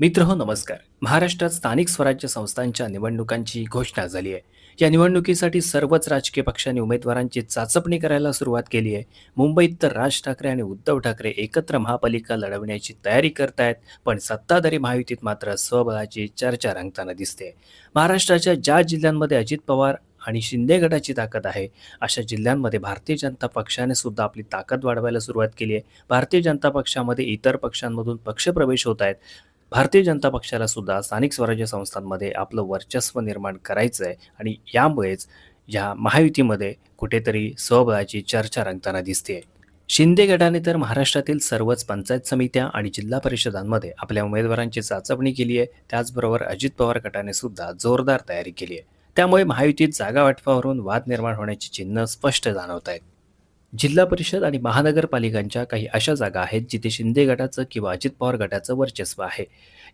मित्र हो नमस्कार. महाराष्ट्रात स्थानिक स्वराज्य संस्थांच्या निवडणुकांची घोषणा झाली आहे. या निवडणुकीसाठी सर्वच राजकीय पक्षांनी उमेदवारांची चाचपणी करायला सुरुवात केली आहे. मुंबईत तर राज ठाकरे आणि उद्धव ठाकरे एकत्र महापालिका लढवण्याची तयारी करतायत पण सत्ताधारी महायुतीत मात्र स्वबळाची चर्चा रंगताना दिसते. महाराष्ट्राच्या ज्या जिल्ह्यांमध्ये अजित पवार आणि शिंदे गटाची ताकद आहे अशा जिल्ह्यांमध्ये भारतीय जनता पक्षाने सुद्धा आपली ताकद वाढवायला सुरुवात केली आहे. भारतीय जनता पक्षामध्ये इतर पक्षांमधून पक्षप्रवेश होत आहेत. भारतीय जनता पक्षाला सुद्धा स्थानिक स्वराज्य संस्थांमध्ये आपलं वर्चस्व निर्माण करायचं आहे आणि यामुळेच या महायुतीमध्ये कुठेतरी स्वबळाची चर्चा रंगताना दिसते शिंदे गटाने तर महाराष्ट्रातील सर्वच पंचायत समित्या आणि जिल्हा परिषदांमध्ये आपल्या उमेदवारांची चाचपणी केली आहे त्याचबरोबर अजित पवार गटाने सुद्धा जोरदार तयारी केली आहे त्यामुळे महायुतीत जागा वाटपावरून वाद निर्माण होण्याची चिन्ह स्पष्ट जाणवत आहेत जिल्हा परिषद आणि महानगरपालिकांच्या काही अशा जागा आहेत जिथे शिंदे गटाचं किंवा अजित पवार गटाचं वर्चस्व आहे.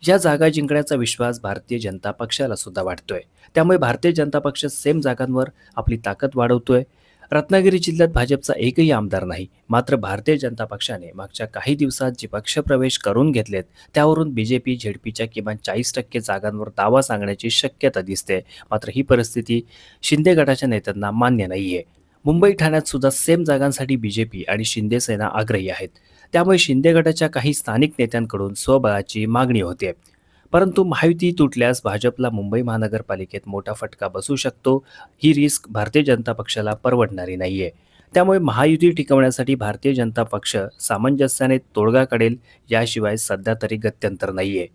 या जागा जिंकण्याचा विश्वास भारतीय जनता पक्षाला सुद्धा वाटतोय. त्यामुळे भारतीय जनता पक्ष सेम जागांवर आपली ताकद वाढवतोय. रत्नागिरी जिल्ह्यात भाजपचा एकही आमदार नाही. मात्र भारतीय जनता पक्षाने मागच्या काही दिवसात जे पक्षप्रवेश करून घेतलेत त्यावरून बीजेपी झेडपीच्या किमान चाळीस टक्के जागांवर दावा सांगण्याची शक्यता दिसते मात्र ही परिस्थिती शिंदे गटाच्या नेत्यांना मान्य नाहीये. मुंबई ठाण्यात सुद्धा सेम जागांसाठी बीजेपी आणि शिंदे सेना आग्रही आहेत. त्यामुळे शिंदे गटाच्या काही स्थानिक नेत्यांकडून स्वबळाची मागणी होते. परंतु महायुती तुटल्यास भाजपला मुंबई महानगरपालिकेत मोठा फटका बसू शकतो. ही रिस्क भारतीय जनता पक्षाला परवडणारी नाहीये. त्यामुळे महायुती टिकवण्यासाठी भारतीय जनता पक्ष सामंजस्याने तोडगा काढेल याशिवाय सध्या तरी गत्यंतर नाहीये.